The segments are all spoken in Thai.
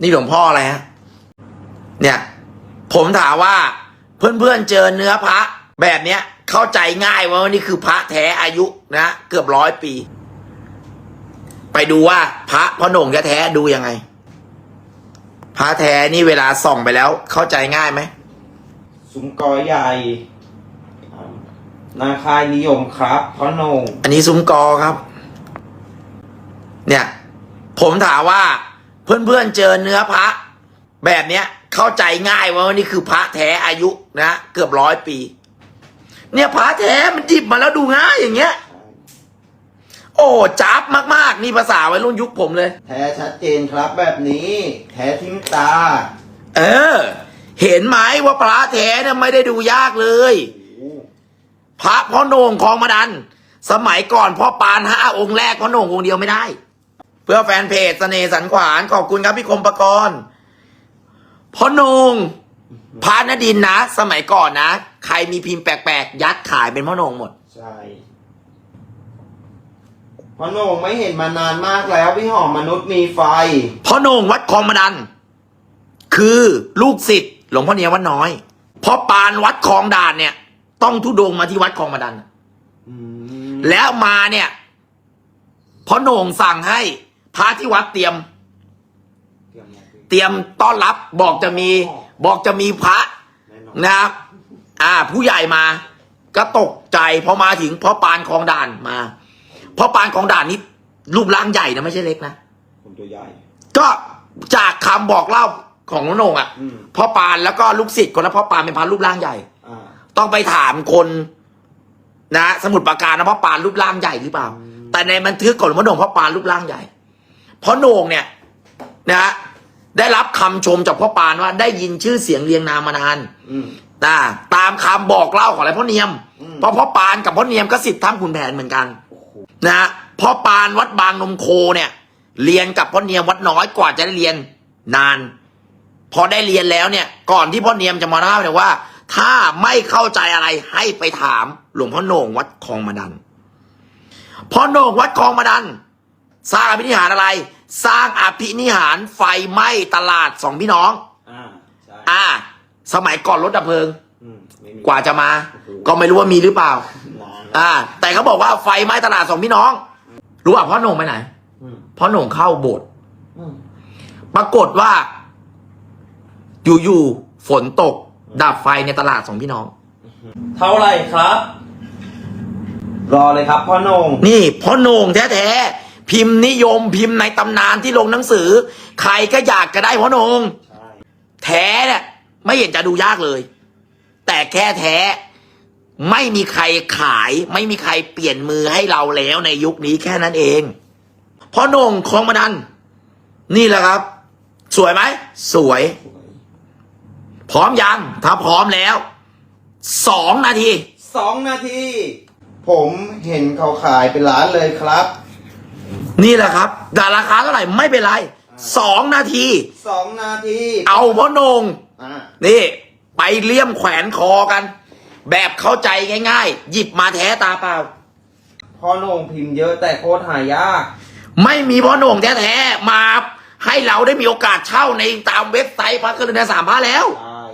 นี่หลวงพ่ออะไรฮะ เนี่ย ผมถามว่า เพื่อนๆเจอเนื้อพระ แบบเนี้ย เข้าใจง่ายว่านี่คือพระแท้อายุนะเกือบร้อยปี ไปดูว่าพระพ่อโหน่งแท้ๆดูยังไง พระแท้นี่เวลาส่องไปแล้ว เข้าใจง่ายไหมซุ้มกอใหญ่อ่านาคายนิยมครับพ่อโหนงอันนี้ซุ้มกอครับ เนี่ย ผมถามว่า เพื่อนๆเจอเนื้อพระ แบบเนี้ยเข้าใจง่ายว่านี่คือพระแท้อายุนะเกือบร้อยปี เนี่ยพระแท้มันจิบมาแล้วดูง่ายอย่างเงี้ย โอ้จับมากๆนี่ภาษาวัยรุ่นยุคผมเลย แท้ชัดเจนครับแบบนี้ แท้ทิ้มตา เออ เห็นไหมว่าพระแท้เนี่ยไม่ได้ดูยากเลยโอ้พระพ่อโหนงของมาดัน สมัยก่อนพ่อปานห้าองค์แรกพ่อโหนงองค์เดียวไม่ได้ เพื่อแฟนเพจเสน่ห์สันขวานขอบคุณครับพี่คมประกรณ์พ่อโหนงพระนดินนะ สมัยก่อนนะ ใครมีพิมพ์แปลกๆ ยัดขายเป็นพ่อโหนงหมด ใช่พ่อโหนงไม่เห็นมานานมากแล้วพี่หอมมนุษย์มีไฟ พ่อโหนงวัดคลองมาดัน คือลูกศิษย์หลวงพ่อเนียวัดน้อยพ่อปานวัดคลองด่านเนี่ย ต้องทุดงมาที่วัดคลองมาดันอืมแล้วมาเนี่ยพ่อโหน่งสั่งให้ พระที่วัดเตรียม เตรียมต้อนรับบอกจะมี บอกจะมีพระแน่นอนนะครับ อ่า ผู้ใหญ่มา ก็ตกใจพอมาถึงพ่อปานคลองด่านมาพ่อปานคลองด่านนี่รูปร่างใหญ่นะไม่ใช่เล็กนะคนตัวใหญ่ ก็จากคำบอกเล่าของน้องโหน่งอะอืมพ่อปานแล้วก็ลูกศิษย์คนละพ่อปานเป็นพระรูปร่างใหญ่อ่าต้องไปถามคนนะสมุดปราการนะพ่อปานรูปร่างใหญ่หรือเปล่า แต่ในบันทึกของหลวงพ่อโหน่งพ่อปานรูปร่างใหญ่ เพราะโหน่งเนี่ยนะฮะได้รับคำชมจากพ่อปานว่า ได้ยินชื่อเสียงเรียงนามมานานอืมนะตามคำบอกเล่าของอะไรพ่อเนียมอืมเพราะพ่อปานกับพ่อเนียมก็สิทธิ์ท่ามขุนแผนเหมือนกันโอ้โหนะฮะพ่อปานวัดบางนมโคเนี่ย เรียนกับพ่อเนียมวัดน้อยกว่าจะได้เรียนนาน พอได้เรียนแล้วเนี่ย ก่อนที่พ่อเนียมจะมาเล่าเนี่ยว่า ถ้าไม่เข้าใจอะไรให้ไปถามหลวงพ่อโหน่งวัดคลองมาดันพ่อโหน่งวัดคลองมาดันสร้างอภินิหารอะไร สร้างอภินิหารไฟไหม้ตลาดสองพี่น้อง อ่าใช่อ่า สมัยก่อนรถดับเพลิง อืมไม่มีกว่าจะมา ก็ไม่รู้ว่ามีหรือเปล่า นานอ่า แต่เขาบอกว่าไฟไหม้ตลาดสองพี่น้อง รู้ป่ะพ่อโหน่งไปไหนอืมพ่อโหน่งเข้าโบสถ์อืมปรากฏว่า อยู่ๆฝนตก ดับไฟในตลาดสองพี่น้อง เท่าไหร่ครับ รอเลยครับพ่อโหนง นี่พ่อโหน่งแท้ๆ พิมพ์นิยมพิมพ์ในตำนานที่ลงหนังสือ ใครก็อยากจะได้พ่อหนงแท้เนี่ยไม่เห็นจะดูยากเลย แต่แค่แท้ไม่มีใครขาย ไม่มีใครเปลี่ยนมือให้เราแล้วในยุคนี้แค่นั้นเองพ่อหนงคลองมาดัน นี่แหละครับ สวยไหม สวย พร้อมยัง ถ้าพร้อมแล้วสองนาที สองนาที ผมเห็นเขาขายเป็นล้านเลยครับ นี่แหละครับแต่ราคาเท่าไหร่ไม่เป็นไรสองนาที สองนาทีเอาพ่อโหนงอ่านี่ ไปเลี่ยมแขวนคอกัน แบบเข้าใจง่าย ๆ หยิบมาแท้ตาเปล่า พ่อโหนงพิมพ์เยอะแต่โคตรหายากไม่มีพ่อโหน่งแท้ๆมาให้เราได้มีโอกาสเช่าในตามเว็บไซต์พระกรุณาสามพระแล้ว ใช่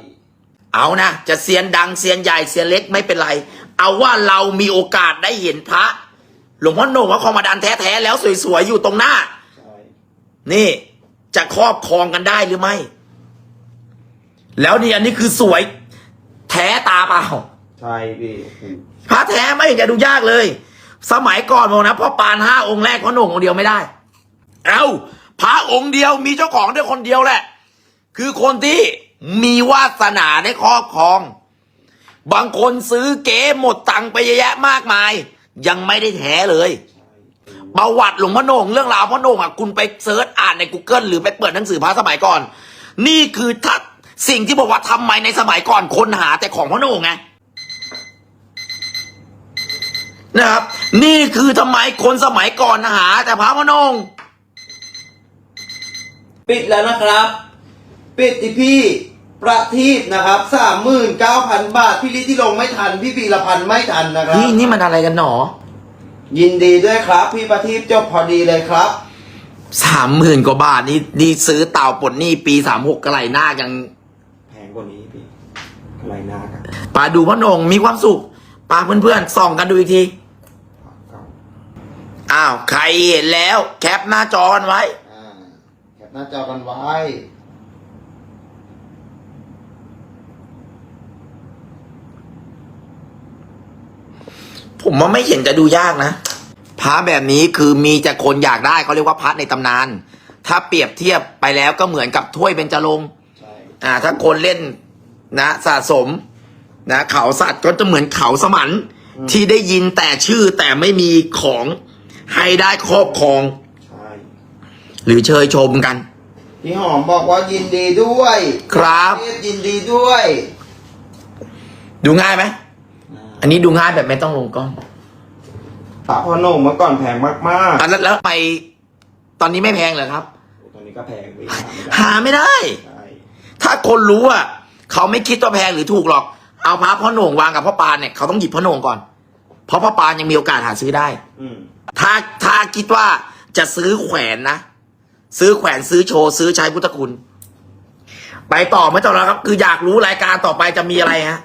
เอานะ จะเซียนดังเซียนใหญ่เซียนเล็กไม่เป็นไร เอาว่าเรามีโอกาสได้เห็นพระ หลวงพ่อโหน่งว่าคอมมาดันแท้ๆแล้วสวยๆอยู่ตรงหน้าใช่นี่จะครอบครองกันได้หรือไม่ แล้วนี่อันนี้คือสวย แท้ตาเปล่า ใช่พี่พระแท้ไม่เห็นจะดูยากเลย สมัยก่อนบอกนะพ่อปานห้าองค์แรกพ่อโหน่งองค์เดียวไม่ได้ เอาพระองค์เดียวมีเจ้าของได้คนเดียวแหละ คือคนที่มีวาสนาได้ครอบครอง บางคนซื้อเก๋หมดตังค์ไปเยอะแยะมากมาย ยังไม่ได้แท้เลยประวัติหลวงพ่อโหน่งเรื่องราวพ่อโหน่งอะคุณไปเซิร์ชอ่านใน Google หรือไปเปิดหนังสือพระสมัยก่อน นี่คือทัศสิ่งที่บอกว่าทำไมในสมัยก่อนคนหาแต่ของพ่อโหน่งไงนะครับ นี่คือทำไมคนสมัยก่อนหา แต่พระพ่อโหน่งปิดแล้วนะครับ ปิดที่พี่ ประทีปนะครับสามหมื่นเก้าพันบาท พี่ลิที่ลงไม่ทัน พี่ปีละพันไม่ทันนะครับ นี่นี่มันอะไรกันหนอ ยินดีด้วยครับ พี่ประทีปจบพอดีเลยครับสามหมื่นกว่าบาทนี่นี่ซื้อเต่าปลดหนี้ปีสามหกกระไหลหน้ายังแพงกว่านี้พี่อะไรนากันปาดูพ่อโหนงมีความสุขปาเพื่อนๆส่องกันดูอีกทีเก้าอ้าวใครเห็นแล้ว แคปหน้าจอกันไว้อ่าแคปหน้าจอกันไว้ ผมว่าไม่เห็นจะดูยากนะพระแบบนี้คือมีแต่คนอยากได้เขาเรียกว่าพระในตำนาน ถ้าเปรียบเทียบไปแล้วก็เหมือนกับถ้วยเบญจรงค์ใช่อ่า ถ้าคนเล่นนะสะสมนะเขาสัตว์ก็จะเหมือนเขาสมันที่ได้ยินแต่ชื่อแต่ไม่มีของให้ได้ครอบครองใช่หรือเชยชมกัน พี่หอมบอกว่ายินดีด้วยครับเทพยินดีด้วย ดูง่ายไหม อันนี้ดูง่ายแบบไม่ต้องลงกล้องพระพ่อโหน่งเมื่อก่อนแพงมากอะแล้วแล้วทำไป ตอนนี้ไม่แพงเหรอครับ ๆ ตอนนี้ก็แพงไปหาไม่ได้ ใช่ถ้าคนรู้อะเขาไม่คิดว่าแพงหรือถูกหรอก เอาพระพ่อโหน่งวางกับพ่อปานเนี่ยเขาต้องหยิบพ่อโหน่งก่อน เพราะพ่อปานยังมีโอกาสหาซื้อได้ อืมถ้าถ้าคิดว่าจะซื้อแขวนนะ ซื้อแขวนซื้อโชว์ซื้อใช้พุทธคุณ ไปต่อไม่ต่อแล้วครับ คืออยากรู้รายการต่อไปจะมีอะไรฮะ